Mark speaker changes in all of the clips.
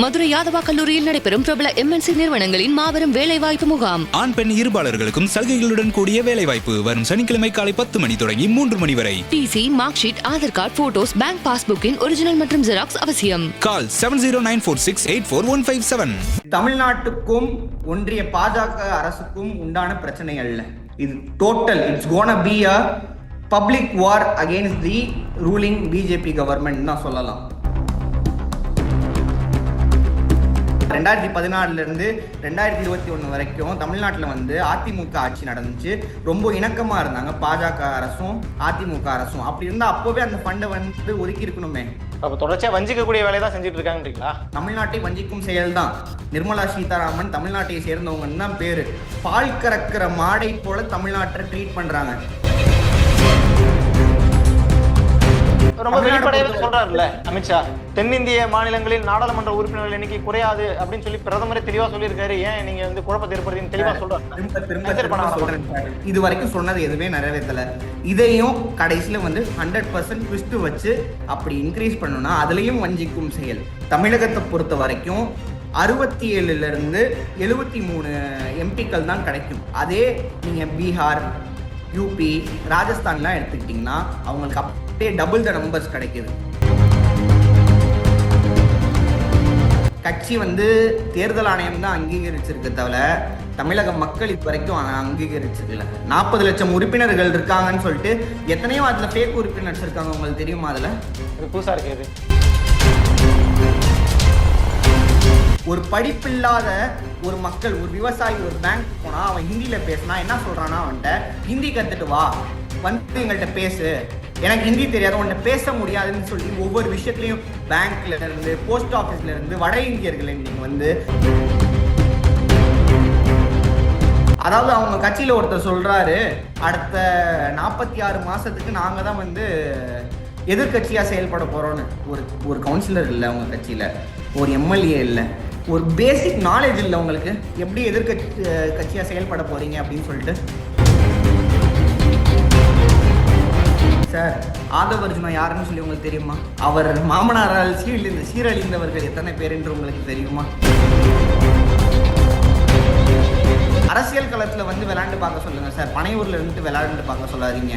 Speaker 1: மதுரை யாதவா கல்லூரியில் நடைபெறும் பிரபல எம்என்சி நிறுவனங்களின் மாபெரும் வேலைவாய்ப்பு முகாம்.
Speaker 2: ஆண் பெண் இருபாலர்களுக்கும் சலுகைகளுடன் கூடிய வேலைவாய்ப்பு வரும் சனிக்கிழமை காலை பத்து மணி தொடங்கி மூன்று மணி வரை.
Speaker 1: TC mark sheet Aadhaar card photos bank பாஸ்புக்கின் original மற்றும் ஜெராக்ஸ் அவசியம்.
Speaker 2: Call seven zero nine four six eight four one five seven
Speaker 3: தமிழ்நாட்டுக்கும் ஒன்றிய பாஜக அரசுக்கும் உண்டான பிரச்சனை அல்ல. இது total it's gonna be a public war against the ruling BJP government தான் சொல்லலாம். ரெண்டாயிரத்தி பதினாலுல இருந்து ரெண்டாயிரத்தி இருபத்தி ஒன்று வரைக்கும் தமிழ்நாட்டில் வந்து அதிமுக ஆட்சி நடந்துச்சு. ரொம்ப இணக்கமா இருந்தாங்க. பாஜக அரசும் அதிமுக அரசும். அப்படி இருந்தால் அப்போவே அந்த ஃபண்டை வந்து ஒதுக்கி இருக்கணுமே.
Speaker 4: அப்ப தொடர்ச்சியா வஞ்சிக்கக்கூடிய வேலையை தான் செஞ்சுட்டு இருக்காங்கன்றீங்களா
Speaker 3: தமிழ்நாட்டை வஞ்சிக்கும் செயல்தான். நிர்மலா சீதாராமன் தமிழ்நாட்டை சேர்ந்தவங்கன்னு தான் பேரு. பால் கறக்கிற மாடை போல தமிழ்நாட்டை ட்ரீட் பண்றாங்க.
Speaker 4: ரொம்ப வெளிப்படையாவே சொல்றாருல்ல அமித்ஷா. தென்னிந்திய மாநிலங்களில் நாடாளுமன்ற உறுப்பினர்கள் எண்ணிக்கை குறையாது அப்படின்னு சொல்லி பிரதமரே தெளிவா சொல்லியிருக்காரு. ஏன் நீங்க வந்து குழப்பத்தை ஏற்படுத்தின்னு தெளிவா சொல்றாரு.
Speaker 3: இது வரைக்கும் சொன்னது எதுவுமே நிறைவேற்றல. இதையும் கடைசியில வந்து ஹண்ட்ரட் பர்சன்ட் ட்விஸ்ட் வச்சு அப்படி இன்க்ரீஸ் பண்ணணும்னா அதுலயும் வஞ்சிக்கும் செயல். தமிழகத்தை பொறுத்த வரைக்கும் அறுபத்தி ஏழுல இருந்து எழுபத்தி மூணு எம்பிக்கள் தான் கிடைக்கும். அதே நீங்க பீகார் யூபி ராஜஸ்தான்லாம் எடுத்துக்கிட்டிங்கன்னா அவங்களுக்கு அப்படியே டபுள் த நம்பர்ஸ் கிடைக்குது. கட்சி வந்து தேர்தல் ஆணையம் தான் அங்கீகரிச்சிருக்க தவிர தமிழக மக்கள் இது வரைக்கும் அ- அங்கீகரிச்சிருக்கல நாற்பது லட்சம் உறுப்பினர்கள் இருக்காங்கன்னு சொல்லிட்டு எத்தனையோ அதில் ஃபேக் உறுப்பினர்ஸ் இருக்காங்க உங்களுக்கு தெரியுமா அதில்?
Speaker 4: இது புதுசா இருக்கு இது.
Speaker 3: ஒரு படிப்பில்லாத ஒரு மக்கள் ஒரு விவசாயி ஒரு பேங்க் போனா அவன் ஹிந்தியில பேசினா என்ன சொல்றானா அவன்கிட்ட ஹிந்தி கத்துட்டு வா. வந்து எங்கள்கிட்ட பேசு. எனக்கு ஹிந்தி தெரியாது உன்னை பேச முடியாதுன்னு சொல்லி ஒவ்வொரு விஷயத்துலையும் பேங்க்ல இருந்து போஸ்ட் ஆஃபீஸ்ல இருந்து வட இந்தியர்களை நீங்கள் வந்து அதாவது அவங்க கட்சியில் ஒருத்தர் சொல்றாரு அடுத்த நாற்பத்தி ஆறு மாசத்துக்கு நாங்கள் தான் வந்து எதிர்க்கட்சியாக செயல்பட போறோம்னு. ஒரு ஒரு கவுன்சிலர் இல்லை அவங்க கட்சியில் ஒரு எம்எல்ஏ இல்லை ஒரு பேசிக் நாலேஜ் இல்லை உங்களுக்கு. எப்படி எதிர்கட்சி கட்சியாக செயல்பட போகிறீங்க அப்படின்னு சொல்லிட்டு சார். ஆதவர்ஜுனா யாருன்னு சொல்லி உங்களுக்கு தெரியுமா? அவர் மாமனாரால் சீரழிந்த சீரழிந்தவர்கள் எத்தனை பேர் என்று உங்களுக்கு தெரியுமா? அரசியல் களத்தில் வந்து விளையாண்டு பார்க்க சொல்லுங்கள் சார். பனையூரில் இருந்துட்டு விளையாண்டு பார்க்க சொல்லாதீங்க.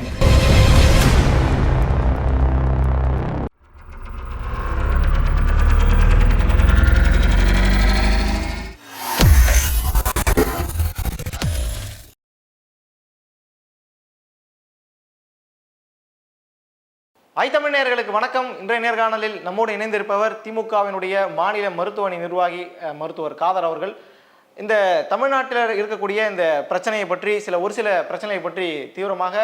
Speaker 4: ஐ தமிழ் வணக்கம். இன்றைய நேர்காணலில் நம்மோடு இணைந்திருப்பவர் திமுகவினுடைய மாநில மருத்துவமனை நிர்வாகி மருத்துவர் காதர் அவர்கள். இந்த தமிழ்நாட்டில் இருக்கக்கூடிய இந்த பிரச்சனையை பற்றி சில ஒரு சில பிரச்சனையை பற்றி தீவிரமாக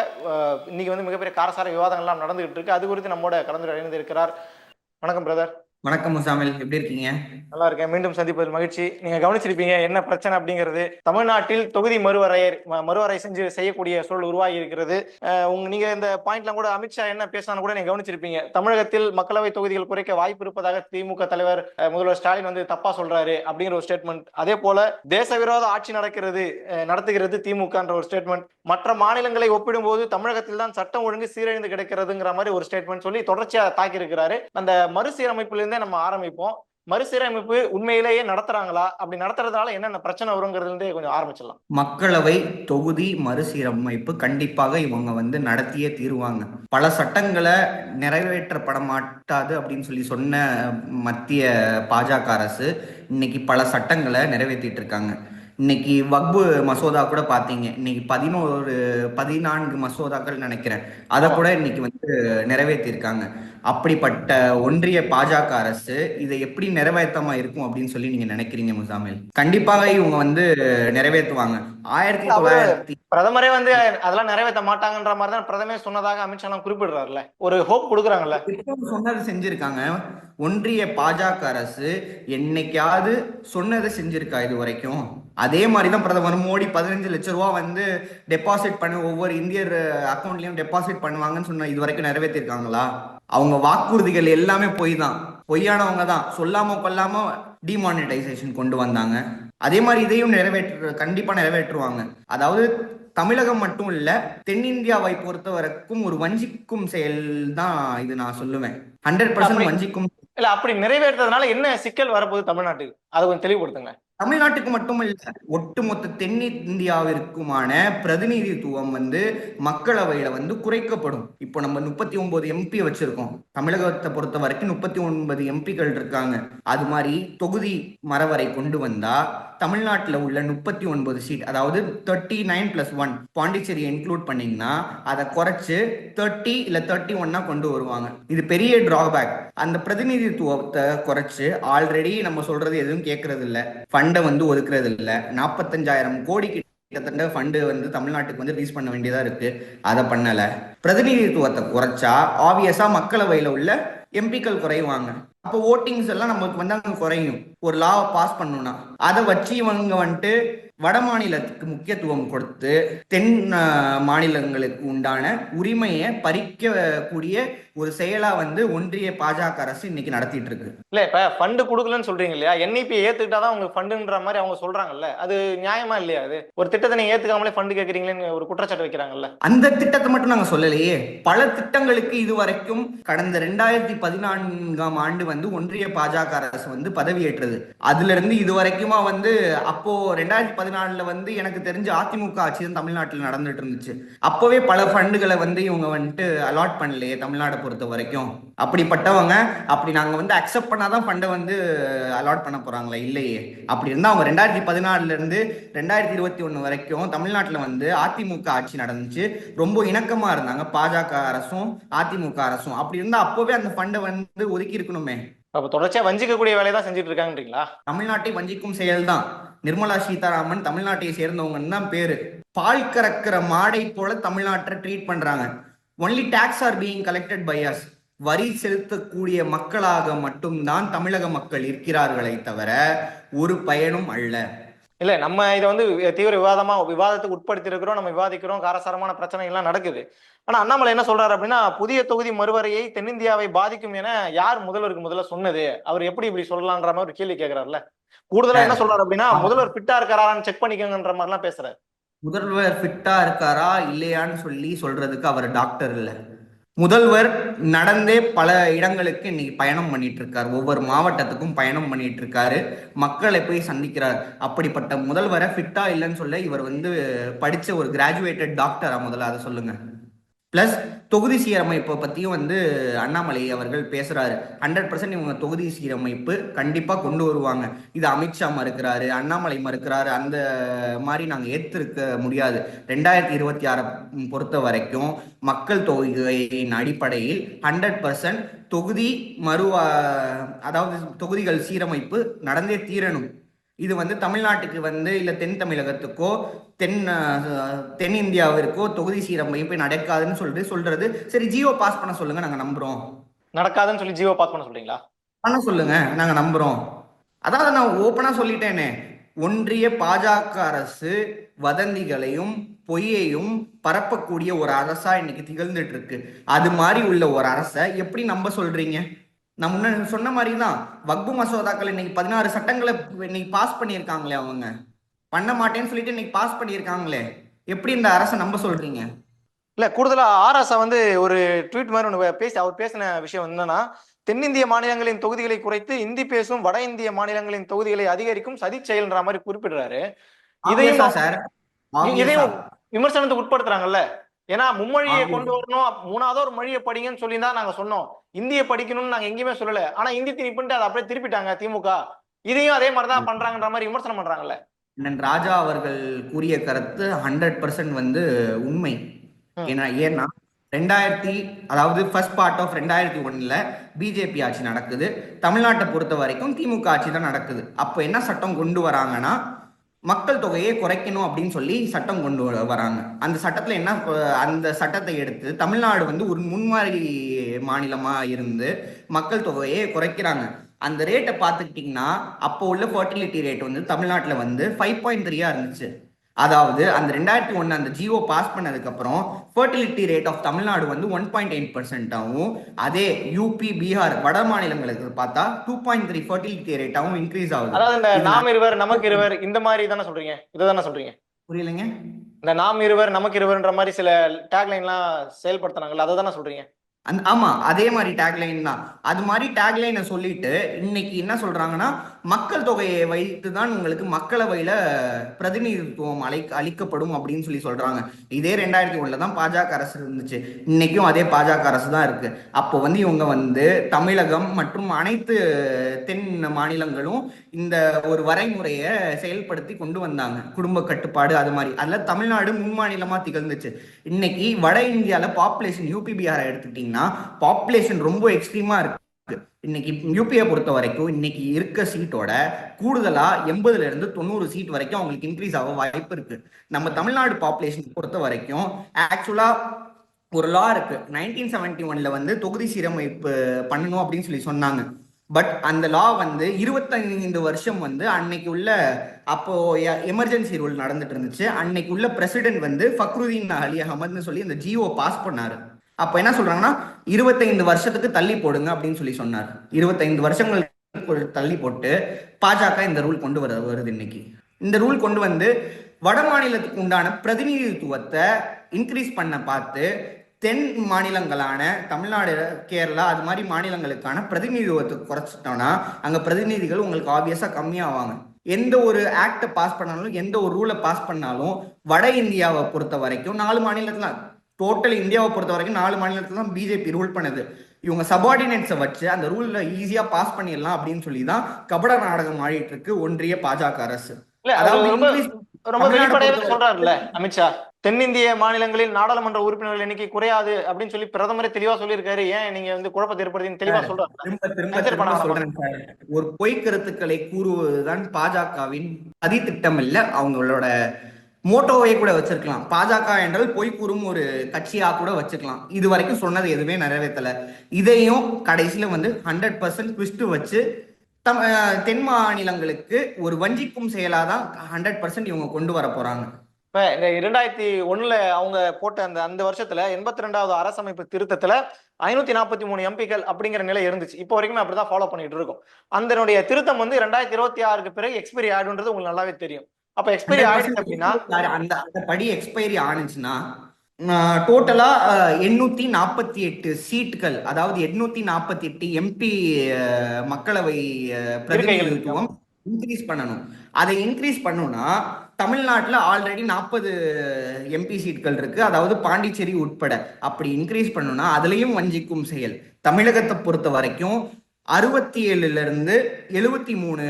Speaker 4: இன்னைக்கு வந்து மிகப்பெரிய காரசார விவாதங்கள்லாம் நடந்துகிட்டு இருக்கு. அது குறித்து நம்மோட கலந்து வணக்கம் பிரதர்.
Speaker 3: வணக்கம் முசாமில் எப்படி இருக்கீங்க?
Speaker 4: நல்லா இருக்கேன். மீண்டும் சந்திப்பதில் மகிழ்ச்சி. நீங்க கவனிச்சிருப்பீங்க என்ன பிரச்சனை அப்படிங்கிறது. தமிழ்நாட்டில் தொகுதி மறுவரையர் மறுவரை செஞ்சு செய்யக்கூடிய சூழல் உருவாகி இருக்கிறது. உங்க நீங்க இந்த பாயிண்ட்லாம் கூட அமித்ஷா என்ன பேசினாலும் கூட நீங்க கவனிச்சிருப்பீங்க. தமிழகத்தில் மக்களவை தொகுதிகள் குறைக்க வாய்ப்பு இருப்பதாக திமுக தலைவர் முதல்வர் ஸ்டாலின் வந்து தப்பா சொல்றாரு அப்படிங்கிற ஒரு ஸ்டேட்மெண்ட் அதே போல தேச விரோத ஆட்சி நடக்கிறது அஹ், நடத்துகிறது திமுகன்ற ஒரு ஸ்டேட்மெண்ட் மற்ற மாநிலங்களை ஒப்பிடும்போது தமிழகத்தில் தான் சட்டம் ஒழுங்கு சீரழிந்து கிடக்கிறதுங்கிற மாதிரி ஒரு ஸ்டேட்மெண்ட் சொல்லி தொடர்ச்சியா தாக்கி இருக்கிறாரு அந்த மறுசீரமைப்புல இருந்தே நம்ம ஆரம்பிப்போம். மறுசீரமைப்பு உண்மையிலேயே நடத்துறாங்களா? அப்படி நடத்துறதுனால என்னென்ன பிரச்சனை வருங்கிறதுல இருந்தே கொஞ்சம் ஆரம்பிச்சிடலாம்.
Speaker 3: மக்களவை தொகுதி மறுசீரமைப்பு கண்டிப்பாக இவங்க வந்து நடத்தியே தீருவாங்க. பல சட்டங்களை நிறைவேற்றப்பட மாட்டாது அப்படின்னு சொல்லி சொன்ன மத்திய பாஜக அரசு இன்னைக்கு பல சட்டங்களை நிறைவேற்றிட்டு இருக்காங்க. இன்னைக்கு வக்பு மசோதா கூட பார்த்தீங்க இன்னைக்கு பதினோரு பதினான்கு மசோதாக்கள் நினைக்கிறேன். அதை கூட இன்னைக்கு வந்து நிறைவேற்றியிருக்காங்க அப்படிப்பட்ட ஒன்றிய பாஜக அரசு இதை எப்படி நிறைவேற்றமா இருக்கும் அப்படின்னு சொல்லி நீங்க நினைக்கிறீங்க முசாமில்? கண்டிப்பாக இவங்க வந்து நிறைவேற்றுவாங்க. ஆயிரத்தி தொள்ளாயிரத்தி
Speaker 4: பிரதமரே வந்து அதெல்லாம் நிறைவேற்ற மாட்டாங்கன்ற மாதிரி தான் பிரதமர் சொன்னதாக அமித்ஷா குறிப்பிடுறாருல குறிப்பிடுறாருல்ல. ஒரு ஹோப் கொடுக்குறாங்கல்ல.
Speaker 3: சொன்னதை சொன்னது செஞ்சிருக்காங்க. ஒன்றிய பாஜக அரசு என்னைக்காவது சொன்னதை செஞ்சிருக்கா இது வரைக்கும் அதே மாதிரி தான் பிரதமர் மோடி பதினஞ்சு லட்ச ரூபா வந்து டெபாசிட் பண்ண ஒவ்வொரு இந்தியர் அக்கௌண்ட்லயும் டெபாசிட் பண்ணுவாங்கன்னு சொன்ன இது வரைக்கும் நிறைவேற்றிருக்காங்களா? அவங்க வாக்குறுதிகள் எல்லாமே பொய் தான் பொய்யானவங்க தான் சொல்லாம கொல்லாம டிமானிட்டைசேஷன் கொண்டு வந்தாங்க. அதே மாதிரி இதையும் நிறைவேற்று கண்டிப்பா நிறைவேற்றுவாங்க. அதாவது தமிழகம் மட்டும் இல்ல தென்னிந்தியாவை பொறுத்த வரைக்கும் ஒரு வஞ்சிக்கும் செயல் தான் இது நான் சொல்லுவேன். ஹண்ட்ரட் பர்சன்ட் வஞ்சிக்கும்.
Speaker 4: இல்ல அப்படி நிறைவேற்றதுனால என்ன சிக்கல் வரப்போகுது தமிழ்நாட்டுக்கு? அதை கொஞ்சம் தெளிவுபடுத்துங்க
Speaker 3: தமிழ்நாட்டுக்கு மட்டும் இல்ல ஒட்டுமொத்த தென்னிந்தியாவிற்குமான பிரதிநிதித்துவம் வந்து மக்களவையில வந்து குறைக்கப்படும். இப்போ நம்ம முப்பத்தி ஒன்பது எம்பி வச்சிருக்கோம். தமிழகத்தை பொறுத்த வரைக்கும் முப்பத்தி ஒன்பது எம்பிக்கள் இருக்காங்க. அது மாதிரி தொகுதி மரவரை கொண்டு வந்தா தமிழ்நாட்டில் உள்ள முப்பத்தி ஒன்பது சீட் அதாவது thirty nine plus one Pondicherry include பண்ணீங்கன்னா அதை குறைச்சு தேர்ட்டி இல்ல தேர்ட்டி ஒன்னா கொண்டு வருவாங்க. இது பெரிய டிராபேக் அந்த பிரதிநிதித்துவத்தை குறைச்சு ஆல்ரெடி நம்ம சொல்றது எதுவும் கேட்கறது இல்ல ஃபண்டை வந்து ஒதுக்குறது இல்ல நாற்பத்தஞ்சாயிரம் கோடி கிட்டத்தட்ட ஃபண்டு வந்து தமிழ்நாட்டுக்கு வந்து ரிலீஸ் பண்ண வேண்டியதா இருக்கு. அதை பண்ணல. பிரதிநிதித்துவத்தை குறைச்சா ஆப்வியஸா மக்களவையில உள்ள எம்பிக்கள் குறைவாங்க. அப்போ ஓட்டிங்ஸ் எல்லாம் நமக்கு வந்து அங்க குறையும். ஒரு லாவை பாஸ் பண்ணணும்னா. அதை வச்சு இவங்க வந்துட்டு வட மாநிலத்துக்கு முக்கியத்துவம் கொடுத்து தென் மாநிலங்களுக்கு உண்டான உரிமையை பறிக்கக்கூடிய ஒரு செயலா வந்து ஒன்றிய பாஜக அரசு இன்னைக்கு நடத்திட்டு இருக்கு.
Speaker 4: இல்ல இப்ப ஃபண்டு கொடுக்கலன்னு சொல்றீங்க இல்லையா? என்இபி ஏத்துக்கிட்டாதான் உங்களுக்கு ஃபண்டுன்ற மாதிரி அவங்க சொல்றாங்கல்ல? அது நியாயமா இல்லையா அது ஒரு திட்டத்தை நீங்க ஏத்துக்காமலே ஃபண்டு கேக்குறீங்களேன்னு ஒரு குற்றச்சாட்டு வைக்கிறாங்கல்ல?
Speaker 3: அந்த திட்டத்தை மட்டும் நாங்க சொல்லலையே. பல திட்டங்களுக்கு இதுவரைக்கும் கடந்த ரெண்டாயிரத்தி பதினான்காம் ஆண்டு வந்து ஒன்றிய பாஜக அரசு வந்து பதவியேற்றது. அதுல இருந்து இது வரைக்குமா வந்து அப்போ ரெண்டாயிரத்தி பதினாலுல வந்து எனக்கு தெரிஞ்சு அதிமுக ஆட்சி தான் தமிழ்நாட்டில் நடந்துட்டு இருந்துச்சு. அப்போவே பல ஃபண்டுகளை வந்து இவங்க வந்துட்டு அலாட் பண்ணலையே தமிழ்நாடை பொறுத்த வரைக்கும். அப்படிப்பட்டவங்க அப்படி நாங்க வந்து அக்செப்ட் பண்ணாதான் ஃபண்டை வந்து அலாட் பண்ண போறாங்களா இல்லையே. அப்படி இருந்தா அவங்க ரெண்டாயிரத்தி பதினாலுல இருந்து ரெண்டாயிரத்தி இருபத்தி ஒண்ணு வரைக்கும் தமிழ்நாட்டுல வந்து அதிமுக ஆட்சி நடந்துச்சு. ரொம்ப இணக்கமா இருந்தாங்க. பாஜக அரசும் அதிமுக அரசும். அப்படி இருந்தா அப்போவே அந்த ஃபண்டை வந்து ஒதுக்கி இருக்கணுமே.
Speaker 4: அப்ப தொடர்ச்சியா வஞ்சிக்கக்கூடிய வேலையை தான் செஞ்சுட்டு இருக்காங்கன்றீங்களா?
Speaker 3: தமிழ்நாட்டை வஞ்சிக்கும் செயல்தான். நிர்மலா சீதாராமன் தமிழ்நாட்டை சேர்ந்தவங்கன்னு தான் பேரு. பால் கறக்கிற மாடை போல தமிழ்நாட்டை ட்ரீட் பண்றாங்க. Only tax are being collected by us வரி செலுத்தக்கூடிய மக்களாக மட்டும்தான் தமிழக மக்கள் இருக்கிறார்களே தவிர ஒரு பயனும் அல்ல.
Speaker 4: இல்ல நம்ம இதை வந்து தீவிர விவாதமா விவாதத்துக்கு உட்படுத்தி இருக்கிறோம் நம்ம விவாதிக்கிறோம் காரசாரமான பிரச்சனை எல்லாம் நடக்குது. ஆனா அண்ணாமலை என்ன சொல்றாரு அப்படின்னா புதிய தொகுதி மறுவரையை தென்னிந்தியாவை பாதிக்கும் என யார் முதல்வருக்கு முதல்ல சொன்னது? அவர் எப்படி இப்படி சொல்லலான்ற மாதிரி ஒரு கேள்வி கேக்குறாருல கூடுதலா என்ன சொல்றாரு அப்படின்னா முதல்வர் ஃபிட்டா இருக்காரான்னு செக் பண்ணிக்கோங்கன்ற மாதிரி எல்லாம் பேசுறாரு.
Speaker 3: முதல்வர் ஃபிட்டா இருக்காரா இல்லையான்னு சொல்லி சொல்றதுக்கு அவர் டாக்டர் இல்ல. முதல்வர் நடந்தே பல இடங்களுக்கு இன்னைக்கு பயணம் பண்ணிட்டு இருக்காரு ஒவ்வொரு மாவட்டத்துக்கும் பயணம் பண்ணிட்டு இருக்காரு மக்களை போய் சந்திக்கிறார். அப்படிப்பட்ட முதல்வரை ஃபிட்டா இல்லைன்னு சொல்ல இவர் வந்து படிச்ச ஒரு கிராஜுவேட்டட் டாக்டரா முதல்ல அதை சொல்லுங்க. பிளஸ் தொகுதி சீரமைப்பை பற்றியும் வந்து அண்ணாமலை அவர்கள் பேசுறாரு. ஹண்ட்ரட் பர்சன்ட் இவங்க தொகுதி சீரமைப்பு கண்டிப்பா கொண்டு வருவாங்க. இது அமித்ஷா மறுக்கிறாரு அண்ணாமலை மறுக்கிறாரு அந்த மாதிரி நாங்கள் ஏத்திருக்க முடியாது. ரெண்டாயிரத்தி இருபத்தி ஆறை பொறுத்த வரைக்கும் மக்கள் தொகையின் அடிப்படையில் ஹண்ட்ரட் பர்சன்ட் தொகுதி மறு அதாவது தொகுதிகள் சீரமைப்பு நடந்தே தீரணும். இது வந்து தமிழ்நாட்டுக்கு வந்து இல்ல தென் தமிழகத்துக்கோ தென் தென்னிந்தியாவிற்கோ தொகுதி சீரமைப்பு நடக்காதுன்னு சொல்லிட்டு சொல்றது. சரி ஜியோ பாஸ் பண்ண சொல்லுங்க நாங்க நம்புறோம்.
Speaker 4: நடக்காதுன்னு சொல்லி ஜீவோ பாஸ் பண்ண சொல்றீங்களா?
Speaker 3: பண்ண சொல்லுங்க நாங்க நம்புறோம். அதாவது நான் ஓப்பனா சொல்லிட்டேனே. ஒன்றிய பாஜக அரசு வதந்திகளையும் பொய்யையும் பரப்பக்கூடிய ஒரு அரசா இன்னைக்கு திகழ்ந்துட்டு இருக்கு. அது மாதிரி உள்ள ஒரு அரசை எப்படி நம்ப சொல்றீங்க? நான் முன்ன சொன்ன மாதிரி தான் வக்பு மசோதாக்கள் இன்னைக்கு பதினாறு சட்டங்களை இன்னைக்கு பாஸ் பண்ணியிருக்காங்களே அவங்க. பண்ண மாட்டேன்னு சொல்லிட்டு இன்னைக்கு பாஸ் பண்ணியிருக்காங்களே. எப்படி இந்த அரசை நம்ப சொல்றீங்க?
Speaker 4: இல்ல கூடுதலா ஆராசா வந்து ஒரு ட்வீட் மாதிரி ஒன்று பேசி அவர் பேசின விஷயம் என்னன்னா தென்னிந்திய மாநிலங்களின் தொகுதிகளை குறைத்து இந்தி பேசும் வட இந்திய மாநிலங்களின் தொகுதிகளை அதிகரிக்கும் சதி செயல்ன்ற மாதிரி குறிப்பிடுறாரு. இதையும் இதையும். விமர்சனத்துக்கு உட்படுத்துறாங்கல்ல? ஏன்னா மும்மொழியை. கொண்டு வரணும். மூணாவது ஒரு மொழியை படிங்கன்னு சொல்லி தான் நாங்க சொன்னோம். இந்திய படிக்கணும்னு நாங்க எங்கேயுமே சொல்லல. ஆனா இந்தி திணிப்புன்ட்டு அதை அப்படியே திருப்பிட்டாங்க திமுக. இதையும் அதே மாதிரி தான் பண்றாங்கன்ற மாதிரி விமர்சனம் பண்றாங்கல்ல.
Speaker 3: ராஜா அவர்கள் கூறிய கருத்து ஹண்ட்ரட் பர்சன்ட் வந்து உண்மை. ஏன்னா ஏன்னா ரெண்டாயிரத்தி அதாவது ஃபர்ஸ்ட் பார்ட் ஆஃப் ரெண்டாயிரத்தி ஒண்ணுல பிஜேபி ஆட்சி நடக்குது. தமிழ்நாட்டை பொறுத்த வரைக்கும் திமுக ஆட்சி தான் நடக்குது. அப்போ என்ன சட்டம் கொண்டு வராங்கன்னா மக்கள் தொகையை குறைக்கணும் அப்படின்னு சொல்லி சட்டம் கொண்டு வராங்க. அந்த சட்டத்துல என்ன அந்த சட்டத்தை எடுத்து தமிழ்நாடு வந்து ஒரு முன்மாதிரி மாநிலமா இருந்து மக்கள் தொகையை குறைக்கிறாங்க. அந்த ரேட்டை பார்த்துக்கிட்டிங்கன்னா அப்போ உள்ள ஃபர்டிலிட்டி ரேட் வந்து தமிழ்நாட்டில் வந்து ஃபைவ் பாயிண்ட் த்ரீயா இருந்துச்சு. அதாவது அந்த ரெண்டாயிரத்தி ஒன்று அந்த ஜியோ பாஸ் பண்ணதுக்கப்புறம் ஃபர்டிலிட்டி ரேட் ஆஃப் தமிழ்நாடு வந்து ஒன் பாயிண்ட் எயிட் பர்சன்டாகவும் அதே யூபி பீகார் வட மாநிலங்களுக்கு பார்த்தா டூ பாயிண்ட் த்ரீ ஃபர்டிலிட்டி ரேட்டாகவும் இன்க்ரீஸ் ஆகுது.
Speaker 4: அதாவது இந்த நாம் இருவர் நமக்கு இருவர் இந்த மாதிரி தானே சொல்றீங்க? இதை தானே சொல்றீங்க?
Speaker 3: புரியலைங்க.
Speaker 4: இந்த நாம் இருவர் நமக்கு இருவர்ன்ற மாதிரி சில டேக்லைன்லாம் செயல்படுத்துனாங்கல்ல அதை தானே சொல்றீங்க?
Speaker 3: அந்த ஆமா அதே மாதிரி டேக்லைன் தான். அது மாதிரி டேக்லைனை சொல்லிட்டு இன்னைக்கு என்ன சொல்றாங்கன்னா மக்கள் தொகையை வைத்து தான் உங்களுக்கு மக்களவையில பிரதிநிதித்துவம் அழை அளிக்கப்படும் அப்படின்னு சொல்லி சொல்றாங்க. இதே ரெண்டாயிரத்தி ஒண்ணுல தான் பாஜக அரசு இருந்துச்சு. இன்னைக்கும் அதே பாஜக அரசு தான் இருக்கு. அப்போ வந்து இவங்க வந்து தமிழகம் மற்றும் அனைத்து தென் மாநிலங்களும் இந்த ஒரு வரைமுறையை செயல்படுத்தி கொண்டு வந்தாங்க. குடும்ப கட்டுப்பாடு அது மாதிரி. அதுல தமிழ்நாடு முன்மாநிலமா திகழ்ந்துச்சு. இன்னைக்கு வட இந்தியால பாப்புலேஷன் யூபிபிஆரை பிஆர் பார்த்தீங்கன்னா பாப்புலேஷன் ரொம்ப எக்ஸ்ட்ரீமா இருக்கு இன்னைக்கு யூபிஐ பொறுத்த வரைக்கும் இன்னைக்கு இருக்க சீட்டோட கூடுதலா எண்பதுல இருந்து தொண்ணூறு சீட் வரைக்கும் அவங்களுக்கு இன்க்ரீஸ் ஆக வாய்ப்பு இருக்கு. நம்ம தமிழ்நாடு பாப்புலேஷன் பொறுத்த வரைக்கும் ஆக்சுவலா ஒரு லா இருக்கு. நைன்டீன் செவன்டி ஒன்ல வந்து தொகுதி சீரமைப்பு பண்ணணும் அப்படின்னு சொல்லி சொன்னாங்க. பட் அந்த லா வந்து இருபத்தைந்து வருஷம் வந்து அன்னைக்கு உள்ள அப்போ எமர்ஜென்சி ரூல் நடந்துட்டு இருந்துச்சு. அன்னைக்கு உள்ள பிரசிடென்ட் வந்து ஃபக்ருதீன் அலி அகமதுன்னு சொல்லி அந்த ஜிஓ பாஸ் பண்ணாரு. அப்ப என்ன சொல்றாங்கன்னா இருபத்தைந்து வருஷத்துக்கு தள்ளி போடுங்க அப்படின்னு சொல்லி சொன்னார். இருபத்தைந்து வருஷங்கள் தள்ளி போட்டு பாஜக இந்த ரூல் கொண்டு வர வருது இன்னைக்கு. இந்த ரூல் கொண்டு வந்து வட மாநிலத்துக்கு உண்டான பிரதிநிதித்துவத்தை இன்க்ரீஸ் பண்ண பார்த்து தென் மாநிலங்களான தமிழ்நாடு கேரளா அது மாதிரி மாநிலங்களுக்கான பிரதிநிதித்துவத்தை குறைச்சிட்டோம்னா அங்க பிரதிநிதிகள் உங்களுக்கு ஆப்வியஸா கம்மியாவாங்க. எந்த ஒரு ஆக்டை பாஸ் பண்ணாலும் எந்த ஒரு ரூலை பாஸ் பண்ணாலும் வட இந்தியாவை பொறுத்த வரைக்கும் நாலு மாநிலத்துல டோட்டல் இந்தியாவை பொறுத்த வரைக்கும் நாலு மாநிலத்துல தான் பிஜேபி ரூல் பண்ணுது. இவங்க சபார்டினேட்ஸை வச்சு அந்த ரூல்ல ஈஸியா பாஸ் பண்ணிடலாம் அப்படின்னு சொல்லி தான் கபட நாடகம் ஆடிட்டு இருக்கு ஒன்றிய பாஜக அரசு.
Speaker 4: ரொம்ப சொல்றாருல்ல அமித்ஷா. தென்னிந்திய மாநிலங்களில் நாடாளுமன்ற உறுப்பினர்கள் எண்ணிக்கை குறையாது அப்படின்னு சொல்லி பிரதமரே தெளிவா சொல்லியிருக்காரு. ஏன் நீங்க வந்து குழப்பத்தை ஏற்படுத்தின்னு தெளிவா
Speaker 3: சார் ஒரு பொய் கருத்துக்களை கூறுவதுதான் பாஜகவின் அதிதிட்டம் இல்ல அவங்களோட மோட்டோவை கூட வச்சிருக்கலாம். பாஜக என்றால் பொய் கூறும் ஒரு கட்சியா கூட வச்சுக்கலாம் இது வரைக்கும் சொன்னது எதுவுமே நிறைவேற்றல. இதையும் கடைசியில வந்து ஹண்ட்ரட் பர்சன்ட் ட்விஸ்ட் வச்சு தம் தென் மாநிலங்களுக்கு ஒரு வஞ்சிக்கும் செயலாதான் ஹண்ட்ரட் பர்சன்ட் இவங்க கொண்டு வர போறாங்க.
Speaker 4: இப்ப இந்த இரண்டாயிரத்தி ஒண்ணுல அவங்க போட்ட அந்த அந்த வருஷத்துல எண்பத்தி ரெண்டாவது அரசமைப்பு திருத்தத்துல ஐநூத்தி நாற்பத்தி மூணு எம்பிக்கள் அப்படிங்கிற நிலை இருந்துச்சு. இப்போ வரைக்குமே அப்படிதான் ஃபாலோ பண்ணிட்டு இருக்கோம். அதனுடைய திருத்தம் வந்து ரெண்டாயிரத்தி இருபத்தி ஆறுக்கு பிறகு எக்ஸ்பைரி ஆடுன்றது உங்களுக்கு நல்லாவே தெரியும். அப்ப எக்ஸ்பைரி ஆயிடுச்சு அப்படின்னா?
Speaker 3: அந்த அந்த படி எக்ஸ்பைரி ஆனிச்சுன்னா டோட்டலா எண்ணூத்தி நாற்பத்தி எட்டு சீட்டுகள் அதாவது எண்ணூத்தி நாற்பத்தி எட்டு எம்பி மக்களவை பிரதிநிதித்துவம் இன்க்ரீஸ் பண்ணணும். அதை இன்க்ரீஸ் பண்ணணும்னா தமிழ்நாட்டுல ஆல்ரெடி நாற்பது எம்பி சீட்கள் இருக்கு. அதாவது பாண்டிச்சேரி உட்பட. அப்படி இன்க்ரீஸ் பண்ணணும்னா அதுலயும் வஞ்சிக்கும் செயல். தமிழகத்தை பொறுத்த வரைக்கும் அறுபத்தி ஏழுல இருந்து எழுபத்தி மூணு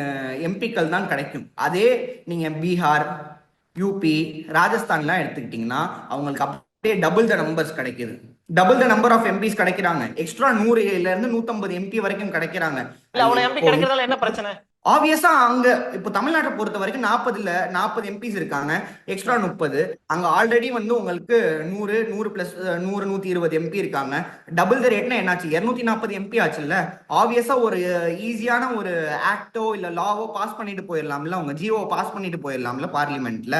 Speaker 3: எம்பிக்கள் தான் கிடைக்கும். அதே நீங்க பீகார் யூபி ராஜஸ்தான்லாம் எடுத்துக்கிட்டீங்கன்னா அவங்களுக்கு அப்படியே டபுள் த நம்பர்ஸ் கிடைக்குது. Double the number of MPs கிடைக்கிறாங்க. Extra நூறுல இருந்து நூத்தம்பது எம்பி வரைக்கும் கிடைக்கிறாங்க.
Speaker 4: என்ன பிரச்சனை?
Speaker 3: ஆப்வியஸா அங்க இப்போ தமிழ்நாட்டை பொறுத்த வரைக்கும் நாற்பதுல நாற்பது எம்பிஸ் இருக்காங்க. எக்ஸ்ட்ரா முப்பது. அங்க ஆல்ரெடி வந்து உங்களுக்கு நூறு நூறு பிளஸ் நூறு நூத்தி இருபது எம்பி இருக்காங்க. டபுள் த ரேட்னா என்னாச்சு? இருநூத்தி நாற்பது எம்பி ஆச்சுல்ல? ஆப்வியஸா ஒரு ஈஸியான ஒரு ஆக்டோ இல்ல லாவோ பாஸ் பண்ணிட்டு போயிடலாம்ல? அவங்க ஜியோ பாஸ் பண்ணிட்டு போயிடலாம்ல பார்லிமெண்ட்ல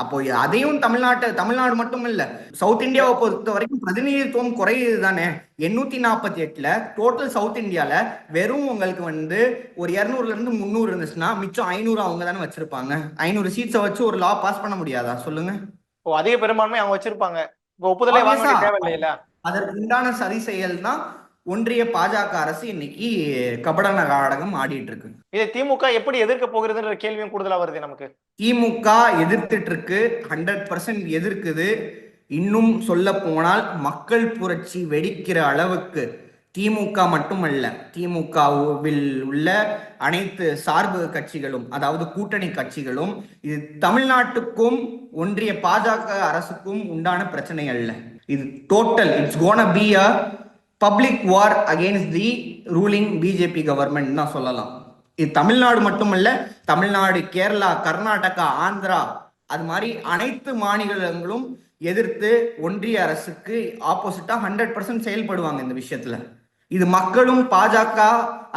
Speaker 3: அப்போ அதையும் தமிழ்நாட்டை தமிழ்நாடு மட்டும் இல்ல சவுத் இந்தியாவை பொறுத்த வரைக்கும் பிரதிநிதித்துவம் குறையுது தானே எண்ணூத்தி நாற்பத்தி எட்டுல டோட்டல் சவுத் இந்தியால வெறும் உங்களுக்கு வந்து ஒரு இருநூறுல இருந்து முந்நூறு இருந்துச்சுன்னா மிச்சம் ஐநூறு அவங்க தானே வச்சிருப்பாங்க. ஐநூறு சீட்ஸை வச்சு ஒரு லா பாஸ் பண்ண முடியாதா? சொல்லுங்க.
Speaker 4: அதிக பெரும்பான்மை அவங்க வச்சிருப்பாங்க. ஒப்புதலே வாங்க. தேவையில்லையில
Speaker 3: அதற்கு உண்டான சதி செயல் தான் ஒன்றிய பாஜக அரசு இன்னைக்கு கபட நாடகம் ஆடிட்டு இருக்கு
Speaker 4: இதை திமுக எப்படி எதிர்க்க போகிறதுன்ற கேள்வியும் கூடுதலா வருது நமக்கு.
Speaker 3: திமுக எதிர்த்துட்டு இருக்கு ஹண்ட்ரட் பர்சன்ட் எதிர்க்குது. இன்னும் சொல்ல போனால் மக்கள் புரட்சி வெடிக்கிற அளவுக்கு திமுக மட்டுமல்ல திமுகவில் உள்ள அனைத்து சார்பு கட்சிகளும் அதாவது கூட்டணி கட்சிகளும் இது தமிழ்நாட்டுக்கும் ஒன்றிய பாஜக அரசுக்கும் உண்டான பிரச்சனை அல்ல. இது total it's gonna be a public war against the ruling BJP government தான் சொல்லலாம். இது தமிழ்நாடு மட்டுமல்ல தமிழ்நாடு கேரளா கர்நாடகா ஆந்திரா அது மாதிரி அனைத்து மாநிலங்களும் எதிர்த்து ஒன்றிய அரசுக்கு ஆப்போசிட்டா ஹண்ட்ரட் பர்சன்ட் செயல்படுவாங்க இந்த விஷயத்துல. இது மக்களும் பாஜக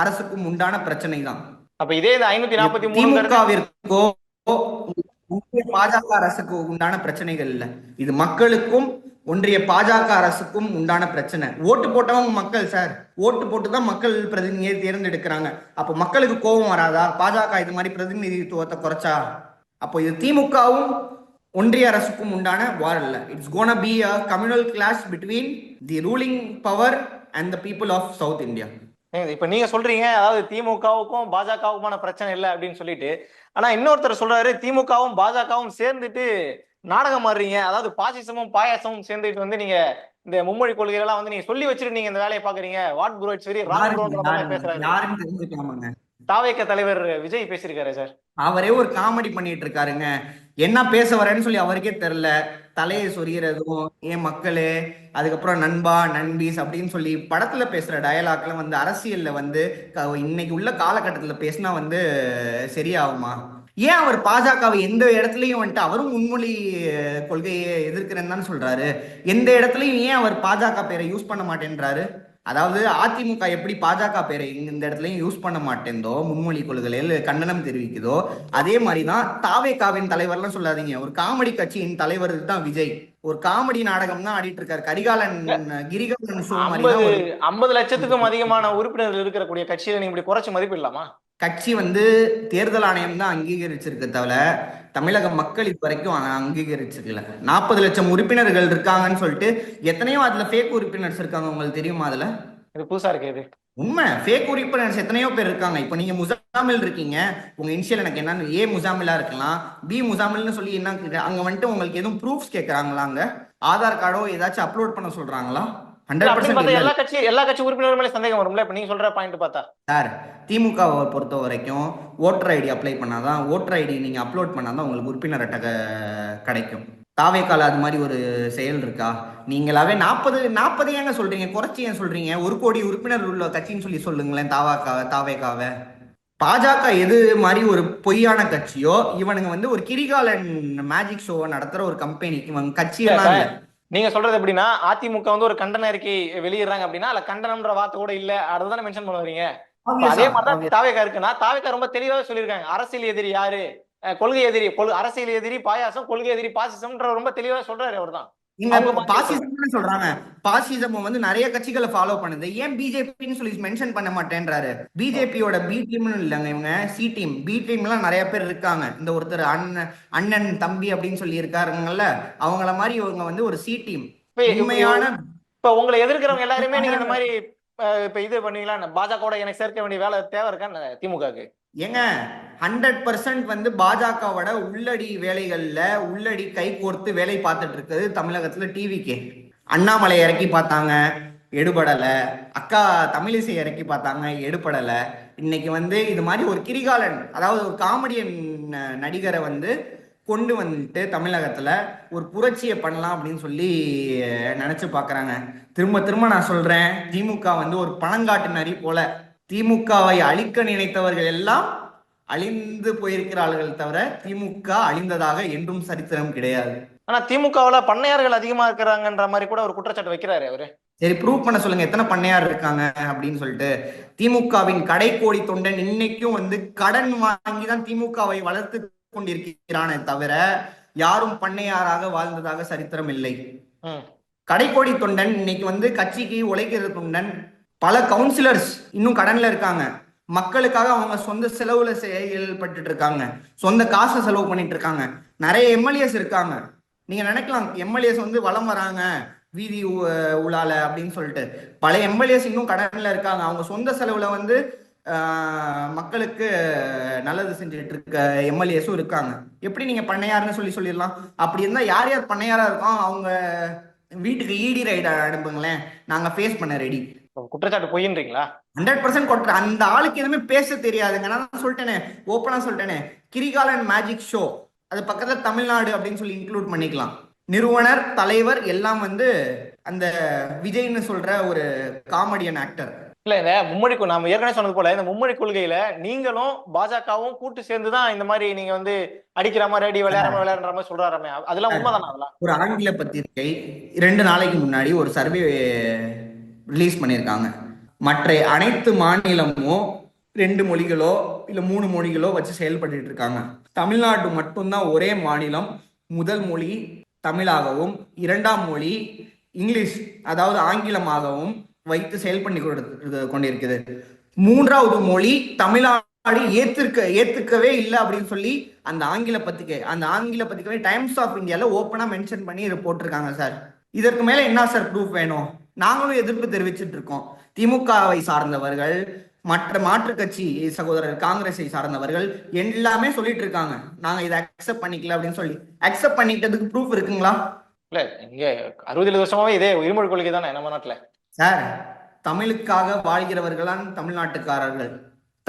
Speaker 3: அரசுக்கும் உண்டான பிரச்சனை தான்
Speaker 4: அப்ப இதே இந்த ஐநூத்தி நாற்பத்தி
Speaker 3: திமுகவிற்கோ பாஜக அரசுக்கு உண்டான பிரச்சனைகள் இல்ல. இது மக்களுக்கும் ஒன்றிய பாஜக அரசுக்கும் உண்டான பிரச்சனை. ஓட்டு போட்டவங்க மக்கள் சார் ஓட்டு போட்டு தான் மக்கள் பிரதிநிதியை தேர்ந்தெடுக்கிறாங்க. அப்போ மக்களுக்கு கோபம் வராதா? பாஜக இது மாதிரி பிரதிநிதித்துவத்தை குறைச்சா? அப்போ இது திமுகவும் ஒன்றிய அரசுக்கும் உண்டான வார் இல்ல it's gonna be a communal class between the ruling power and the people of south India
Speaker 4: இப்ப நீங்க சொல்றீங்க அதாவது திமுகவுக்கும் பாஜகவுக்குமான பிரச்சனை இல்லை அப்படின்னு சொல்லிட்டு. ஆனா இன்னொருத்தர் சொல்றாரு திமுகவும் பாஜகவும் சேர்ந்துட்டு நாடகம் ஆடுறீங்க. அதாவது பாசிசமும் பாயாசமும் சேர்ந்துட்டு வந்து நீங்க இந்த மும்மொழி கொள்கைகள்லாம் வந்து நீங்க சொல்லி வச்சுட்டு நீங்க இந்த வேலையை பாக்குறீங்க வாட் பேசுறாரு?
Speaker 3: யாருன்னு தெரிஞ்சுக்கலாமாங்க?
Speaker 4: தாவேக்க தலைவர் விஜய் பேசியிருக்காரு சார்.
Speaker 3: அவரே ஒரு காமெடி பண்ணிட்டு இருக்காருங்க. என்ன பேச வரேன்னு சொல்லி அவருக்கே தெரியல. தலையை சொரியறதும் ஏன் மக்களே அதுக்கப்புறம் நண்பா நண்பீஸ் அப்படின்னு சொல்லி படத்துல பேசுற டயலாக்லாம் வந்து அரசியல்ல வந்து இன்னைக்கு உள்ள காலகட்டத்துல பேசினா வந்து சரியாகுமா? ஏன் அவர் பாஜகவை எந்த இடத்துலயும் வந்துட்டு அவரும் முன்மொழி கொள்கையை எதிர்க்கிறேன்னு தான் சொல்றாரு. எந்த இடத்துலயும் ஏன் அவர் பாஜக பேரை யூஸ் பண்ண மாட்டேன்றாரு? அதாவது அதிமுக எப்படி பாஜக பேரை இந்த இடத்துலயும் யூஸ் பண்ண மாட்டேந்தோ முன்மொழி கொள்கையில் கண்டனம் தெரிவிக்குதோ அதே மாதிரி தான் தாவேகாவின் தலைவர்லாம் சொல்லாதீங்க. ஒரு காமெடி கட்சியின் தலைவர் தான் விஜய். ஒரு காமெடி நாடகம் தான் ஆடிட்டு இருக்காரு. கரிகாலன் கிரிகாலன்
Speaker 4: ஐம்பது லட்சத்துக்கும் அதிகமான உறுப்பினர்கள் இருக்கக்கூடிய கட்சியில நீங்க இப்படி குறைச்சு மதிப்பிடலாமா?
Speaker 3: கட்சி வந்து தேர்தல் ஆணையம் தான் அங்கீகரிச்சிருக்க தவிர தமிழக மக்கள் இது வரைக்கும் அங்கீகரிச்சிருக்கல. நாற்பது லட்சம் உறுப்பினர்கள் இருக்காங்கன்னு சொல்லிட்டு எத்தனையோ அதுல ஃபேக் உறுப்பினர்ஸ் இருக்காங்க. உங்களுக்கு தெரியுமா அதுல?
Speaker 4: இது புதுசா இருக்கு இது.
Speaker 3: உண்மை. ஃபேக் உறுப்பினர்ஸ் எத்தனையோ பேர் இருக்காங்க. இப்போ நீங்க முசாமில் இருக்கீங்க. உங்க இனிஷியல் எனக்கு என்னன்னு ஏ முசாமிலா இருக்கலாம். பி முசாமில்னு சொல்லி என்ன அங்க வந்துட்டு உங்களுக்கு எதுவும் ப்ரூஃப்ஸ் கேக்குறாங்களா அங்க ஆதார் கார்டோ ஏதாச்சும் அப்லோட் பண்ண சொல்றாங்களா?
Speaker 4: எல்லா கட்சி எல்லா கட்சி உறுப்பினர் மேலே சந்தேகம் வரும்ல? இப்ப நீங்க சொல்ற பாயிண்ட் பார்த்தா.
Speaker 3: சார் திமுகவை பொறுத்த வரைக்கும் ஓட்டர் ஐடி அப்ளை பண்ணாதான் ஓட்டர் ஐடி நீங்க அப்லோட் பண்ணாதான் உங்களுக்கு உறுப்பினர் அட்டை கிடைக்கும். தாவேக்கால அது மாதிரி ஒரு செயல் இருக்கா? நீங்களாவே நாற்பது நாற்பது ஏங்க சொல்றீங்க? குறைச்சி ஏன் சொல்றீங்க? ஒரு கோடி உறுப்பினர் உள்ள கட்சின்னு சொல்லி சொல்லுங்களேன் தாவாக்காவை தாவேக்காவை. பாஜக எது மாதிரி ஒரு பொய்யான கட்சியோ இவனுங்க வந்து ஒரு கிரிகாலன் மேஜிக் ஷோவை நடத்துற ஒரு கம்பெனி இவங்க கட்சியெல்லாம்
Speaker 4: நீங்க சொல்றது எப்படின்னா அதிமுக வந்து ஒரு கண்டன அறிக்கை வெளியிடுறாங்க அப்படின்னா அதுல கண்டனம்ன்ற வார்த்தை கூட இல்ல. அதுதானே மென்ஷன் பண்ண வரீங்க இப்ப அதே மாதிரி தான் தாவேக்கா இருக்குன்னா தாவேக்கா ரொம்ப தெளிவாவே சொல்லியிருக்காங்க. அரசியல் எதிரி யாரு? கொள்கை எதிரி அரசியல் எதிரி பாயாசம் கொள்கை எதிரி பாசிசம்ன்ற ரொம்ப தெளிவாவே சொல்றாரு மாதிரி
Speaker 3: பாசிசம் சொல்றாங்க. பாசிசம் வந்து நிறைய கட்சிகளை ஃபாலோ பண்ணுது. ஏன் பிஜேபின்னு சொல்லி மென்ஷன் பண்ண மாட்டேன்றாரு? பிஜேபியோட பி டீம்னு இல்லைங்க இவங்க. சி டீம் பி டீம்லாம் நிறைய பேர் இருக்காங்க. இந்த ஒருத்தர் அண்ணன் அண்ணன் தம்பி அப்படின்னு சொல்லி இருக்காருங்கல்ல அவங்கள மாதிரி இவங்க வந்து ஒரு சி டீம் உண்மையான
Speaker 4: இப்ப உங்களை எதிர்க்கிறவங்க எல்லாருமே நீங்க இந்த மாதிரி இப்ப இது பண்ணீங்களா பாஜக எனக்கு சேர்க்க வேண்டிய வேலை தேவை இருக்கா திமுகக்கு
Speaker 3: ஏங்க ஹண்ட்ரட் பர்சன்ட் வந்து பாஜகவோட உள்ளடி வேலைகள்ல உள்ளடி கை கோர்த்து வேலை பார்த்துட்டு இருக்குது தமிழகத்துல டிவிக்கு அண்ணாமலை இறக்கி பார்த்தாங்க எடுபடல. அக்கா தமிழிசை இறக்கி பார்த்தாங்க எடுபடல. இன்னைக்கு வந்து இது மாதிரி ஒரு கிரிகாலன் அதாவது ஒரு காமெடியன் நடிகரை வந்து கொண்டு வந்துட்டு தமிழகத்துல ஒரு புரட்சியை பண்ணலாம் அப்படின்னு சொல்லி நினச்சி நினைச்சு திரும்ப திரும்ப நான் சொல்றேன் திமுக வந்து ஒரு பணங்காட்டு நரி போல திமுகவை அழிக்க நினைத்தவர்கள் எல்லாம் அழிந்து போயிருக்கிறார்கள் தவிர திமுக அழிந்ததாக என்றும் சரித்திரம் கிடையாது.
Speaker 4: ஆனா திமுகவுல பண்ணையார்கள் அதிகமா இருக்கிறாங்கன்ற மாதிரி கூட ஒரு குற்றச்சாட்டு வைக்கிறாரு அவரு.
Speaker 3: சரி ப்ரூவ் பண்ண சொல்லுங்க. எத்தனை பண்ணையார் இருக்காங்க அப்படின்னு சொல்லிட்டு. திமுகவின் கடைக்கோடி தொண்டன் இன்னைக்கும் வந்து கடன் வாங்கி தான் திமுகவை வளர்த்து கொண்டிருக்கிறானே தவிர யாரும் பண்ணையாராக வாழ்ந்ததாக சரித்திரம் இல்லை. கடைக்கோடி தொண்டன் இன்னைக்கு வந்து கட்சிக்கு உழைக்கிற தொண்டன். பல கவுன்சிலர்ஸ் இன்னும் கடன்ல இருக்காங்க. மக்களுக்காக அவங்க சொந்த செலவுல செயல்பட்டு இருக்காங்க. சொந்த காசை செலவு பண்ணிட்டு இருக்காங்க. நிறைய எம்எல்ஏஸ் இருக்காங்க. நீங்க நினைக்கலாம் எம்எல்ஏஸ் வந்து வலம் வராங்க வீதி உ- உலால அப்படின்னு சொல்லிட்டு. பல எம்எல்ஏஸ் இன்னும் கடன்ல இருக்காங்க. அவங்க சொந்த செலவுல வந்து மக்களுக்கு நல்லது செஞ்சுட்டு இருக்க எம்எல்ஏஸும் இருக்காங்க. எப்படி நீங்க பண்ணையாருன்னு சொல்லி சொல்லிடலாம். அப்படி இருந்தா யார் யார் பண்ணையாரா இருக்கோம்? அவங்க வீட்டுக்கு ஈடி ரைடு அனுப்புங்களேன். நாங்க ஃபேஸ் பண்ண ரெடி
Speaker 4: குற்றச்சாட்டு பொய்ன்றீங்களா?
Speaker 3: ஹண்ட்ரட் பர்சன்ட் கொட்டுற அந்த ஆளுக்கு எதுவுமே பேச தெரியாதுங்க. நான் சொல்லிட்டேனே ஓப்பனா சொல்லிட்டேனே. கிரிகாலன் மேஜிக் ஷோ அது பக்கத்துல தமிழ்நாடு அப்படின்னு சொல்லி இன்க்ளூட் பண்ணிக்கலாம். நிறுவனர் தலைவர் எல்லாம் வந்து அந்த விஜய்னு சொல்ற ஒரு காமெடியன் ஆக்டர்
Speaker 4: இல்ல இந்த மும்மொழி நாம ஏற்கனவே சொன்னது போல இந்த மும்மொழி கொள்கையில நீங்களும் பாஜகவும் கூட்டு சேர்ந்து தான் இந்த மாதிரி நீங்க வந்து அடிக்கிற மாதிரி அடி விளையாடாம விளையாடுற மாதிரி சொல்றாராமே. அதெல்லாம் உண்மைதானா அதெல்லாம்?
Speaker 3: ஒரு ஆங்கில பத்திரிகை ரெண்டு நாளைக்கு முன்னாடி ஒரு சர்வே ரிலீஸ் பண்ணியிருக்காங்க. மற்ற அனைத்து மாநிலமும் ரெண்டு மொழிகளோ இல்லை மூணு மொழிகளோ வச்சு செயல்பட்டு இருக்காங்க. தமிழ்நாடு மட்டும்தான் ஒரே மாநிலம். முதல் மொழி தமிழாகவும் இரண்டாம் மொழி இங்கிலீஷ் அதாவது ஆங்கிலமாகவும் வைத்து செயல்பண்ணி கொடு- கொண்டிருக்குது. மூன்றாவது மொழி தமிழ்நாடு ஏத்திருக்க ஏத்துக்கவே இல்லை அப்படின்னு சொல்லி அந்த ஆங்கில பத்திரிகை அந்த ஆங்கில பத்திரிகை டைம்ஸ் ஆஃப் இந்தியாவில் ஓப்பனாக மென்ஷன் பண்ணி இதை போட்டிருக்காங்க சார் இதற்கு மேலே என்ன சார் ப்ரூஃப் வேணும்? நாங்களும் எதிர்ப்பு தெரிவிச்சிட்டு இருக்கோம். திமுகவை சார்ந்தவர்கள் மற்ற மாற்றுக் கட்சி சகோதரர் காங்கிரஸை சார்ந்தவர்கள் எல்லாமே சொல்லிட்டு இருக்காங்க. நாங்க இதை அக்செப்ட் பண்ணிக்கல அப்படின்னு சொல்லி. அக்செப்ட் பண்ணிக்கிட்டதுக்கு ப்ரூஃப் இருக்குங்களா?
Speaker 4: இல்ல இங்க அறுபது எழுபது வருஷமாவே இதே இருமொழி கொள்கை தானே நம்ம நாட்டுல.
Speaker 3: சார் தமிழுக்காக வாழ்கிறவர்களான் தமிழ்நாட்டுக்காரர்கள்.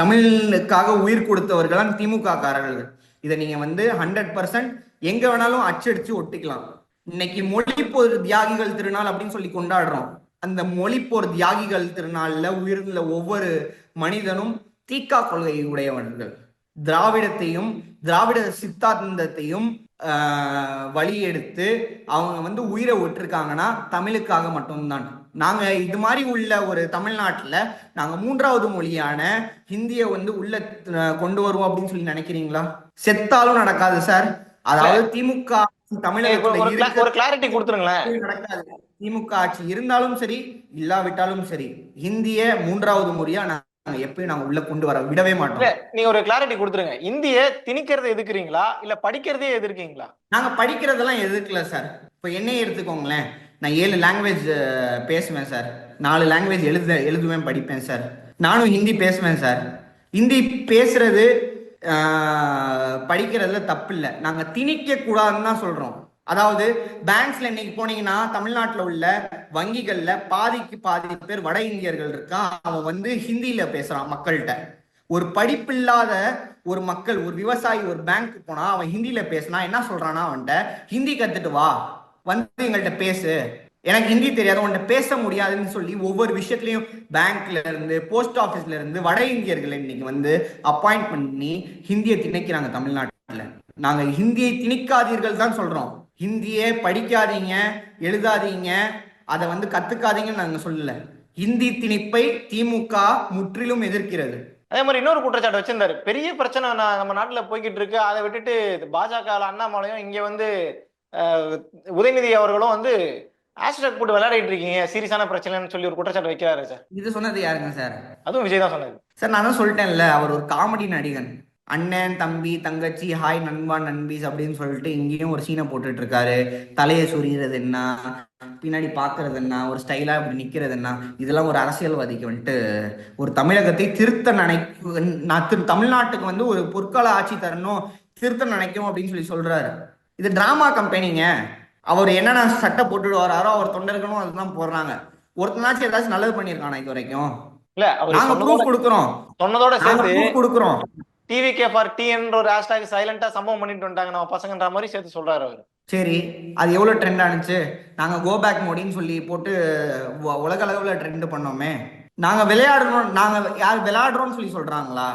Speaker 3: தமிழுக்காக உயிர் கொடுத்தவர்களான் திமுக காரர்கள் இதை நீங்க வந்து ஹண்ட்ரட் பர்சன்ட் எங்க வேணாலும் அச்சடிச்சு ஒட்டிக்கலாம். இன்னைக்கு மொழிப்போர் தியாகிகள் திருநாள் அப்படின்னு சொல்லி கொண்டாடுறோம். அந்த மொழிப்போர் தியாகிகள் திருநாள்ல உயிர்ந்த ஒவ்வொரு மனிதனும் தீக்கா கொள்கை உடையவர்கள் திராவிடத்தையும் திராவிட சித்தாந்தத்தையும் ஆஹ், வழி எடுத்து அவங்க வந்து உயிரை விட்டுருக்காங்கன்னா தமிழுக்காக மட்டும்தான். நாங்க இது மாதிரி உள்ள ஒரு தமிழ்நாட்டுல நாங்க மூன்றாவது மொழியான ஹிந்தியை வந்து உள்ள கொண்டு வருவோம் அப்படின்னு சொல்லி நினைக்கிறீங்களா? செத்தாலும் நடக்காது சார். அதாவது திமுக திமுக ஆட்சி இருந்தாலும் சரி இல்லாவிட்டாலும் சரி ஹிந்திய மூன்றாவது முறையா நாங்க எப்பயும் நாங்க உள்ள கொண்டு வர விடவே மாட்டோம்.
Speaker 4: நீங்க ஒரு கிளாரிட்டி கொடுத்துருங்க. இந்திய திணிக்கிறதை எதிர்க்கிறீங்களா? இல்ல படிக்கிறதே எதிர்க்கீங்களா
Speaker 3: நாங்க படிக்கிறதெல்லாம் எதிர்க்கல சார். இப்ப என்னையே எடுத்துக்கோங்களேன். நான் ஏழு லாங்குவேஜ் பேசுவேன் சார். நாலு லாங்குவேஜ் எழுத எழுதுவேன் படிப்பேன் சார். நானும் ஹிந்தி பேசுவேன் சார். ஹிந்தி பேசுறது படிக்கிறதுல தப்பு இல்லை நாங்கள் திணிக்க கூடாதுன்னு தான் சொல்கிறோம் அதாவது பேங்க்ஸ்ல இன்னைக்கு போனீங்கன்னா தமிழ்நாட்டில் உள்ள வங்கிகள்ல பாதிக்கு பாதி பேர் வட இந்தியர்கள் இருக்கான் அவன் வந்து ஹிந்தியில பேசுறான் மக்கள்கிட்ட. ஒரு படிப்பில்லாத ஒரு மக்கள் ஒரு விவசாயி ஒரு பேங்க்கு போனா அவன் ஹிந்தியில பேசினா என்ன சொல்றானா அவன்கிட்ட ஹிந்தி கத்துட்டு வா. வந்து எங்கள்கிட்ட பேசு. எனக்கு ஹிந்தி தெரியாது உன்கிட்ட பேச முடியாதுன்னு சொல்லி ஒவ்வொரு விஷயத்துலயும் பேங்க்ல இருந்து போஸ்ட் ஆஃபீஸ்ல இருந்து வட இந்தியர்களை இன்னைக்கு வந்து அப்பாயிண்ட் பண்ணி ஹிந்தியை திணிக்கிறாங்க தமிழ்நாட்டுல. நாங்க ஹிந்தியை திணிக்காதீர்கள் தான் சொல்றோம். ஹிந்தியே படிக்காதீங்க எழுதாதீங்க அதை வந்து கத்துக்காதீங்கன்னு நாங்க சொல்லல. ஹிந்தி திணிப்பை திமுக முற்றிலும் எதிர்க்கிறது.
Speaker 4: அதே மாதிரி இன்னொரு குற்றச்சாட்டு வச்சிருந்தாரு. பெரிய பிரச்சனை நம்ம நாட்டுல போய்கிட்டு இருக்கு. அதை விட்டுட்டு பாஜக அண்ணாமலையும் இங்க வந்து உதயநிதி அவர்களும் வந்து ஆஸ்ட்ராக் போட்டு விளையாடிட்டு இருக்கீங்க. சீரியஸான பிரச்சனைன்னு சொல்லி ஒரு குற்றச்சாட்டு வைக்கிறாரு சார்.
Speaker 3: இது சொன்னது யாருங்க சார்?
Speaker 4: அதுவும் விஜய் தான் சொன்னது.
Speaker 3: சார் நான் தான் சொல்லிட்டேன்ல அவர் ஒரு காமெடி நடிகன். அண்ணன் தம்பி தங்கச்சி ஹாய் நண்பா நண்பீஸ் அப்படின்னு சொல்லிட்டு இங்கேயும் ஒரு சீனை போட்டுட்டு இருக்காரு. தலையை சொறிகிறது என்ன? பின்னாடி பாக்குறது என்ன? ஒரு ஸ்டைலா இப்படி நிக்கிறது என்ன? இதெல்லாம் ஒரு அரசியல்வாதிக்கு வந்துட்டு ஒரு தமிழகத்தை திருத்த நான் திரு தமிழ்நாட்டுக்கு வந்து ஒரு பொற்கால ஆட்சி தரணும் திருத்த நினைக்கும் அப்படின்னு சொல்லி சொல்றாரு. இது டிராமா கம்பெனிங்க அவர் என்னென்ன சட்டை போட்டுட்டு வராரோ அவர் தொண்டர்களும் அதுதான் போடுறாங்க. ஒருத்தனாச்சும் ஏதாச்சும் நல்லது பண்ணியிருக்கானா இது வரைக்கும்
Speaker 4: இல்ல
Speaker 3: நாங்க ப்ரூஃப் கொடுக்குறோம்.
Speaker 4: சொன்னதோட சேர்த்து
Speaker 3: கொடுக்குறோம்.
Speaker 4: டிவி கே ஃபார் டிஎன்ற ஒரு ஹேஷ்டாக் சைலண்டா சம்பவம் பண்ணிட்டு வந்துட்டாங்க. நம்ம பசங்கன்ற மாதிரி சேர்த்து சொல்றாரு அவர்.
Speaker 3: சரி அது எவ்வளவு ட்ரெண்ட் ஆனுச்சு நாங்க கோ பேக் மோடின்னு சொல்லி போட்டு உலக அளவுல ட்ரெண்ட் பண்ணோமே. நாங்க விளையாடணும் நாங்க யார் விளையாடுறோம்னு சொல்லி சொல்றாங்களா?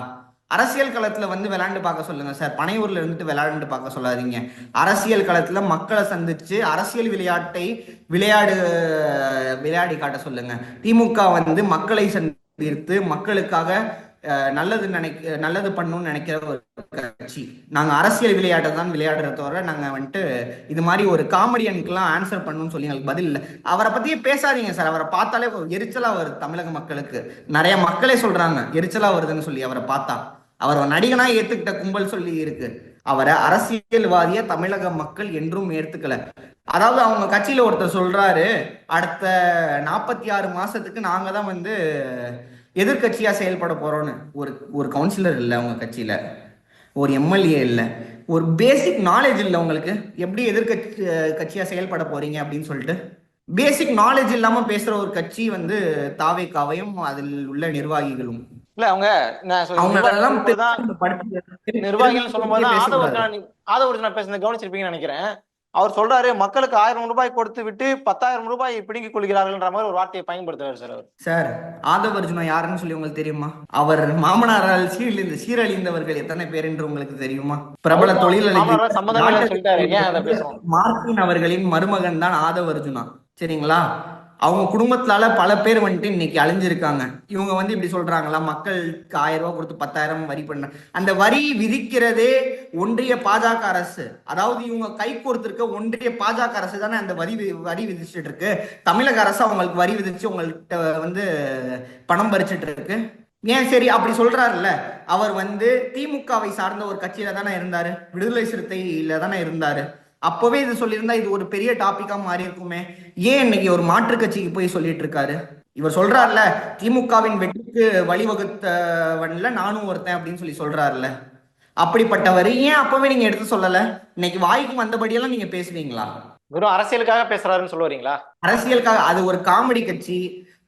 Speaker 3: அரசியல் களத்துல வந்து விளையாண்டு பார்க்க சொல்லுங்க சார். பனையூர்ல இருந்துட்டு விளையாண்டு பார்க்க சொல்லாதீங்க. அரசியல் களத்துல மக்களை சந்திச்சு அரசியல் விளையாட்டை விளையாடு விளையாடி காட்ட சொல்லுங்க. திமுக வந்து மக்களை சந்தித்து மக்களுக்காக நல்லது நினைக்க நல்லது பண்ணணும்னு நினைக்கிற ஒரு கட்சி. நாங்க அரசியல் விளையாட்டை தான் விளையாடுறத தவிர நாங்க வந்துட்டு இது மாதிரி ஒரு காமெடியனுக்குலாம் ஆன்சர் பண்ணணும்னு சொல்லி எங்களுக்கு பதில் இல்லை. அவரை பத்தியே பேசாதீங்க சார். அவரை பார்த்தாலே எரிச்சலா வருது தமிழக மக்களுக்கு. நிறைய மக்களே சொல்றாங்க எரிச்சலா வருதுன்னு சொல்லி அவரை பார்த்தா. அவரை நடிகனாக நடிகனா ஏத்துக்கிட்ட கும்பல் சொல்லி இருக்கு. அவரை அரசியல்வாதிய தமிழக மக்கள் என்றும் ஏத்துக்கல. அதாவது அவங்க கட்சியில ஒருத்தர் சொல்றாரு அடுத்த நாற்பத்தி ஆறு மாசத்துக்கு நாங்க தான் வந்து எதிர்கட்சியா செயல்பட போறோம்னு. ஒரு ஒரு கவுன்சிலர் இல்லை அவங்க கட்சியில. ஒரு எம்எல்ஏ இல்லை. ஒரு பேசிக் நாலேஜ் இல்லை உங்களுக்கு. எப்படி எதிர்கட்சி கட்சியா செயல்பட போறீங்க அப்படின்னு சொல்லிட்டு. பேசிக் நாலேஜ் இல்லாம பேசுற ஒரு கட்சி வந்து தாவேக்காவையும் அதில் உள்ள நிர்வாகிகளும்.
Speaker 4: இல்ல அவங்க நிர்வாகிகள் தான்
Speaker 3: பேசக்கூடாது.
Speaker 4: ஆதவர்ஜனா பேசுனது கவனிச்சிருப்பீங்கன்னு நினைக்கிறேன். அவர் சொல்றாரு மக்களுக்கு ஆயிரம் ரூபாய் கொடுத்து விட்டு பத்தாயிரம் ரூபாய் பிடுங்கிக் கொள்கிறார்கள்ன்ற மாதிரி ஒரு வார்த்தையை பயன்படுத்துறாரு சார் அவர்.
Speaker 3: சார் ஆதவர்ஜுனா யாருன்னு சொல்லி உங்களுக்கு தெரியுமா? அவர் மாமனாரால் சீரழிந்த சீரழிந்தவர்கள் எத்தனை பேர் என்று உங்களுக்கு தெரியுமா? பிரபல
Speaker 4: பேசுறோம்?
Speaker 3: மார்டின் அவர்களின் மருமகன் தான் ஆதவர்ஜுனா சரிங்களா? அவங்க குடும்பத்தால பல பேர் வந்துட்டு இன்னைக்கு அழிஞ்சிருக்காங்க. இவங்க வந்து இப்படி சொல்றாங்களா? மக்களுக்கு ஆயிரம் ரூபாய் கொடுத்து பத்தாயிரம் வரி பண்ண. அந்த வரி விதிக்கிறதே ஒன்றிய பாஜக அரசு. அதாவது இவங்க கை கொடுத்திருக்க ஒன்றிய பாஜக அரசு தானே அந்த வரி வரி விதிச்சுட்டு இருக்கு தமிழக அரசு அவங்களுக்கு வரி விதிச்சு உங்கள்கிட்ட வந்து பணம் பறிச்சுட்டு இருக்கு ஏன் சரி அப்படி சொல்றாருல்ல. அவர் வந்து திமுகவை சார்ந்த ஒரு கட்சியில தானே இருந்தாரு. விடுதலை சிறுத்தையில தானே இருந்தாரு. அப்பவே இது சொல்லியிருந்தா இது ஒரு பெரிய டாபிக்கா மாறி இருக்குமே ஏன் இன்னைக்கு ஒரு மாற்று கட்சிக்கு போய் சொல்லிட்டு இருக்காரு இவர் சொல்றாருல திமுகவின் வெற்றிக்கு வழிவகுத்தவன்ல நானும் ஒருத்தன் அப்படின்னு சொல்லி சொல்றாருல அப்படிப்பட்டவர் ஏன் அப்பவே நீங்க எடுத்து சொல்லல? இன்னைக்கு வாய்க்கு வந்தபடியெல்லாம் நீங்க பேசுவீங்களா?
Speaker 4: வெறும் அரசியலுக்காக பேசுறாருன்னு சொல்ல வரீங்களா?
Speaker 3: அரசியலுக்காக அது ஒரு காமெடி கட்சி.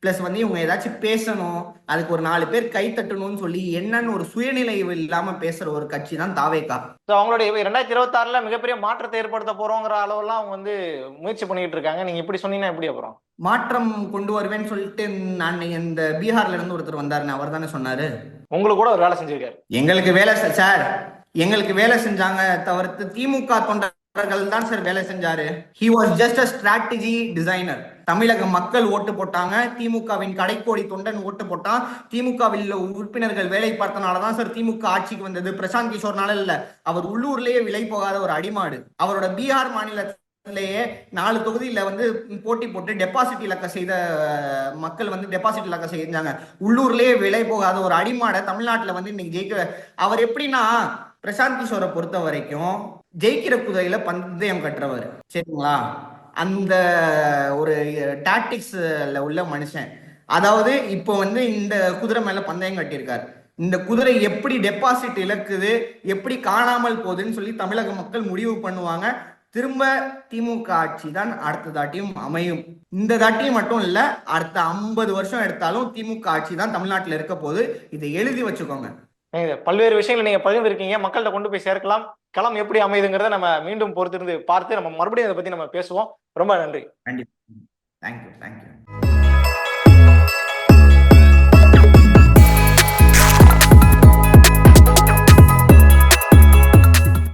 Speaker 3: பிளஸ் வந்து இவங்க ஏதாச்சும் பேசணும் அதுக்கு ஒரு நாலு பேர் கை தட்டணும்னு சொல்லி என்னன்னு ஒரு சுயநிலை இல்லாம பேசுற ஒரு கட்சி தான் தாவேக்கா
Speaker 4: ஸோ அவங்களுடைய ரெண்டாயிரத்தி இருபத்தி ஆறுல மிகப்பெரிய மாற்றத்தை ஏற்படுத்த போறோங்கிற அளவெல்லாம் அவங்க வந்து முயற்சி பண்ணிட்டு இருக்காங்க. நீங்க இப்படி சொன்னீங்கன்னா எப்படி அப்புறம்?
Speaker 3: மாற்றம் கொண்டு வருவேன்னு சொல்லிட்டு நான் இந்த பீகார்ல இருந்து ஒருத்தர் வந்தாருன்னு அவர் தானே சொன்னாரு.
Speaker 4: உங்களுக்கு கூட ஒரு வேலை செஞ்சிருக்காரு.
Speaker 3: எங்களுக்கு வேலை சார் எங்களுக்கு வேலை செஞ்சாங்க தவிர்த்து திமுக தொண்டர்கள் தான் சார் வேலை செஞ்சாரு. He was just a strategy designer தமிழக மக்கள் ஓட்டு போட்டாங்க. திமுகவின் கடைக்கோடி தொண்டன் ஓட்டு போட்டான் திமுகவில் உறுப்பினர்கள் வேலை பார்த்தனால தான் சார் திமுக ஆட்சிக்கு வந்தது. பிரசாந்த் கிஷோர்னால இல்ல. அவர் உள்ளூர்லயே விலை போகாத ஒரு அடிமாடு. அவரோட பீகார் மாநிலத்திலேயே நாலு தொகுதியில வந்து போட்டி போட்டு டெபாசிட் இலக்க செய்த மக்கள் வந்து டெபாசிட் இலக்க செஞ்சாங்க. உள்ளூர்லயே விலை போகாத ஒரு அடிமாடை தமிழ்நாட்டுல வந்து இன்னைக்கு ஜெயிக்க அவர் எப்படின்னா பிரசாந்த் கிஷோரை பொறுத்த வரைக்கும் ஜெயிக்கிற குதிரையில பந்தயம் கட்டுறவர். சரிங்களா? அந்த ஒரு டாக்டிக்ஸ்ல உள்ள மனுஷன். அதாவது இப்போ வந்து இந்த குதிரை மேல பந்தயம் கட்டியிருக்காரு. இந்த குதிரை எப்படி டெபாசிட் இழக்குது எப்படி காணாமல் போகுதுன்னு சொல்லி தமிழக மக்கள் முடிவு பண்ணுவாங்க. திரும்ப திமுக ஆட்சி தான் அடுத்த தாட்டியும் அமையும். இந்த தாட்டியும் மட்டும் இல்ல அடுத்த ஐம்பது வருஷம் எடுத்தாலும் திமுக ஆட்சி தான் தமிழ்நாட்டில் இருக்க போது இதை எழுதி வச்சுக்கோங்க.
Speaker 4: பல்வேறு விஷயங்களை நீங்க பகிர்ந்திருக்கீங்க. மக்கள்கிட்ட கொண்டு போய் சேர்க்கலாம். களம் எப்படி அமையுதுங்கிறத நம்ம மீண்டும் பொறுத்திருந்து பார்த்து நம்ம மறுபடியும் அதை பத்தி நம்ம பேசுவோம். ரொம்ப நன்றி.
Speaker 3: கண்டிப்பா. Thank you thank you